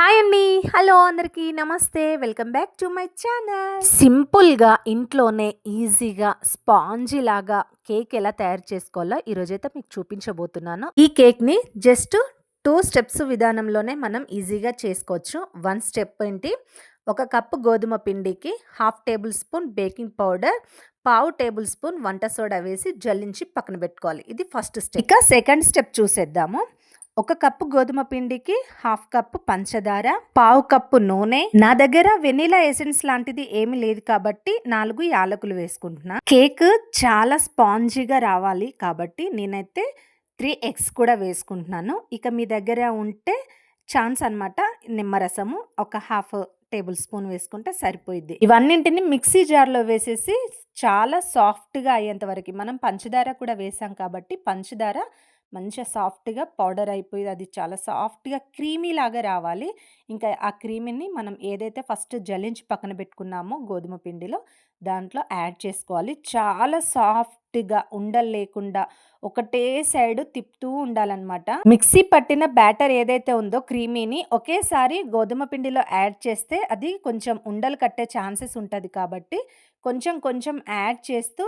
Hi అండి hello అందరికీ నమస్తే. Welcome back to my channel సింపుల్గా ఇంట్లోనే ఈజీగా స్పాంజీ లాగా కేక్ ఎలా తయారు చేసుకోవాలో ఈరోజైతే మీకు చూపించబోతున్నాను. ఈ కేక్ని జస్ట్ టూ స్టెప్స్ విధానంలోనే మనం ఈజీగా చేసుకోవచ్చు. వన్ స్టెప్ ఏంటి? ఒక కప్పు గోధుమ పిండికి half tablespoon baking powder పావు టేబుల్ స్పూన్ వంట సోడా వేసి జల్లించి పక్కన పెట్టుకోవాలి. ఇది ఫస్ట్ స్టెప్ ఇక సెకండ్ స్టెప్ చూసేద్దాము. ఒక కప్పు గోధుమ పిండికి హాఫ్ కప్పు పంచదార పావు కప్పు నూనె. నా దగ్గర వెనీలా ఎసెన్స్ లాంటిది ఏమీ లేదు కాబట్టి నాలుగు యాలకులు వేసుకుంటున్నా. కేక్ చాలా స్పాంజీగా రావాలి కాబట్టి నేనైతే త్రీ ఎగ్స్ కూడా వేసుకుంటున్నాను. ఇక మీ దగ్గర ఉంటే ఛాన్స్ అనమాట నిమ్మరసము ఒక హాఫ్ టేబుల్ స్పూన్ వేసుకుంటే సరిపోయిద్ది. ఇవన్నింటిని మిక్సీ జార్లో వేసేసి చాలా సాఫ్ట్గా అయ్యేంత వరకు మనం పంచదార కూడా వేసాం కాబట్టి పంచదార మంచిగా సాఫ్ట్‌గా పౌడర్ అయిపోయి అది చాలా సాఫ్ట్‌గా క్రీమీ లాగా రావాలి. ఇంకా ఆ క్రీమీని మనం ఏదైతే ఫస్ట్ జల్లించి పక్కన పెట్టుకున్నామో గోధుమ పిండిలో, దాంట్లో యాడ్ చేసుకోవాలి. చాలా సాఫ్ట్‌గా ఉండలు లేకుండా ఒకటే సైడ్ తిప్పుతూ ఉండాలన్నమాట మిక్సీ పట్టిన బ్యాటర్ ఏదైతే ఉందో క్రీమీని ఒకేసారి గోధుమ పిండిలో యాడ్ చేస్తే అది కొంచెం ఉండలు కట్టే ఛాన్సెస్ ఉంటుంది కాబట్టి, కొంచెం కొంచెం యాడ్ చేస్తూ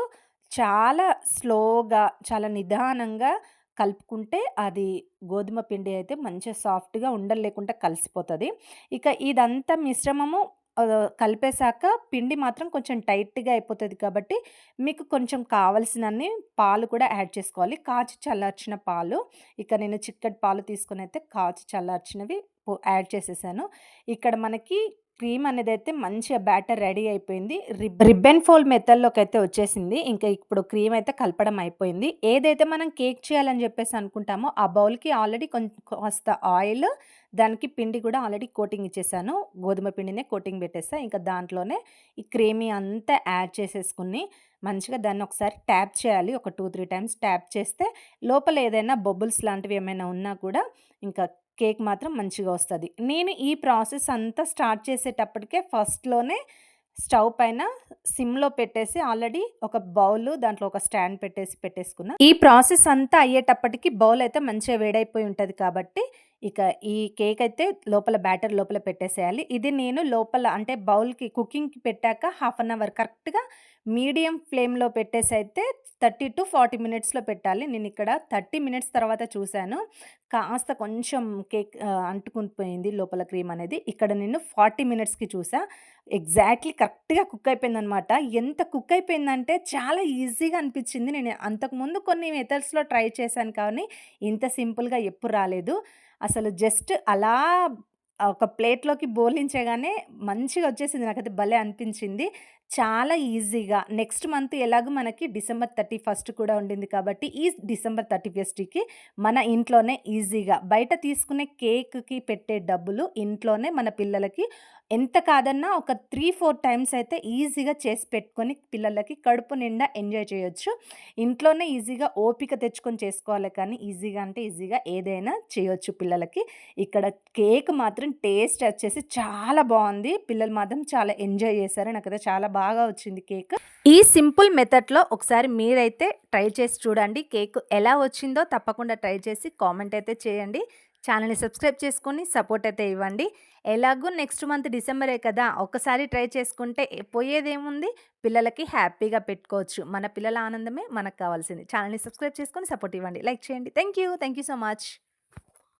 చాలా స్లోగా, చాలా నిదానంగా కలుపుకుంటే అది గోధుమ పిండి అయితే మంచిగా సాఫ్ట్‌గా ఉండలు లేకుండా కలిసిపోతుంది ఇక ఇదంతా మిశ్రమము కలిపేసాక పిండి మాత్రం కొంచెం టైట్‌గా అయిపోతుంది కాబట్టి, మీకు కొంచెం కావలసినన్ని పాలు కూడా యాడ్ చేసుకోవాలి. కాచి చల్లార్చిన పాలు. ఇక నేను చిక్కటి పాలు తీసుకొనైతే కాచి చల్లార్చినవి యాడ్ చేసేసాను. ఇక్కడ మనకి క్రీమ్ అనేది అయితే మంచిగా బ్యాటర్ రెడీ అయిపోయింది. రిబ్ రిబ్బన్ ఫోల్డ్ మెథడ్‌లోకి అయితే వచ్చేసింది. ఇంకా ఇప్పుడు క్రీమ్ అయితే కలపడం అయిపోయింది. ఏదైతే మనం కేక్ చేయాలని చెప్పేసి అనుకుంటామో, ఆ బౌల్‌కి ఆల్రెడీ కొం కాస్త ఆయిల్, దానికి పిండి కూడా ఆల్రెడీ కోటింగ్ ఇచ్చేసాను. గోధుమ పిండినే కోటింగ్ పెట్టేసా. ఇంకా దాంట్లోనే ఈ క్రీమీ అంతా యాడ్ చేసేసుకొని, మంచిగా దాన్ని ఒకసారి ట్యాప్ చేయాలి. ఒక టూ త్రీ టైమ్స్ ట్యాప్ చేస్తే, లోపల ఏదైనా బొబుల్స్ లాంటివి ఏమైనా ఉన్నా కూడా ఇంకా కేక్ మాత్రం మంచిగా వస్తుంది. నేను ఈ ప్రాసెస్ అంతా స్టార్ట్ చేసేటప్పటికే ఫస్ట్లోనే స్టవ్ పైన సిమ్లో పెట్టేసి ఆల్రెడీ ఒక బౌల్ దాంట్లో ఒక స్టాండ్ పెట్టేసి పెట్టేసుకున్నా. ఈ ప్రాసెస్ అంతా అయ్యేటప్పటికి బౌల్ అయితే మంచిగా వేడైపోయి ఉంటుంది కాబట్టి ఇక ఈ కేక్ అయితే లోపల బ్యాటర్ లోపల పెట్టేసేయాలి. ఇది నేను లోపల అంటే బౌల్కి కుకింగ్కి పెట్టాక హాఫ్ అన్ అవర్ కరెక్ట్గా మీడియం ఫ్లేమ్లో పెట్టేసి అయితే థర్టీ టు ఫార్టీ మినిట్స్లో పెట్టాలి. నేను ఇక్కడ థర్టీ మినిట్స్ తర్వాత చూశాను కాస్త కొంచెం కేక్ అంటుకుని పోయింది లోపల క్రీమ్ అనేది. ఇక్కడ నేను ఫార్టీ మినిట్స్కి చూసా. ఎగ్జాక్ట్లీ కరెక్ట్గా కుక్ అయిపోయిందనమాట. ఎంత కుక్ అయిపోయిందంటే చాలా ఈజీగా అనిపించింది. నేను అంతకుముందు కొన్ని మెథడ్స్లో ట్రై చేశాను కానీ ఇంత సింపుల్గా ఎప్పుడు రాలేదు. అసలు జస్ట్ అలా ఒక ప్లేట్లోకి బోలించగానే మంచిగా వచ్చేసింది. నాకైతే భలే అనిపించింది. చాలా ఈజీగా నెక్స్ట్ మంత్ ఎలాగో మనకి డిసెంబర్ థర్టీ ఫస్ట్ కూడా ఉండింది కాబట్టి ఈ డిసెంబర్ థర్టీ ఫస్ట్కి మన ఇంట్లోనే ఈజీగా బయట తీసుకునే కేక్కి పెట్టే డబ్బులు ఇంట్లోనే మన పిల్లలకి ఎంత కాదన్నా ఒక త్రీ ఫోర్ టైమ్స్ అయితే ఈజీగా చేసి పెట్టుకొని పిల్లలకి కడుపు నిండా ఎంజాయ్ చేయొచ్చు. ఇంట్లోనే ఈజీగా ఓపిక తెచ్చుకొని చేసుకోవాలి కానీ ఈజీగా అంటే ఈజీగా ఏదైనా చేయొచ్చు పిల్లలకి. ఇక్కడ కేక్ మాత్రం టేస్ట్ వచ్చేసి చాలా బాగుంది. పిల్లలు మాత్రం చాలా ఎంజాయ్ చేశారు. నాకైతే చాలా బాగా వచ్చింది కేక్. ఈ సింపుల్ మెథడ్లో ఒకసారి మీరైతే ట్రై చేసి చూడండి కేక్ ఎలా వచ్చిందో తప్పకుండా ట్రై చేసి కామెంట్ అయితే చేయండి. ఛానల్ని సబ్స్క్రైబ్ చేసుకొని సపోర్ట్ అయితే ఇవ్వండి. ఎలాగో నెక్స్ట్ మంత్ డిసెంబరే కదా ఒకసారి ట్రై చేసుకుంటే పోయేదేముంది? పిల్లలకి హ్యాపీగా పెట్టుకోవచ్చు. మన పిల్లల ఆనందమే మనకు కావాల్సింది. ఛానల్ని సబ్స్క్రైబ్ చేసుకొని సపోర్ట్ ఇవ్వండి. లైక్ చేయండి. Thank you thank you so much.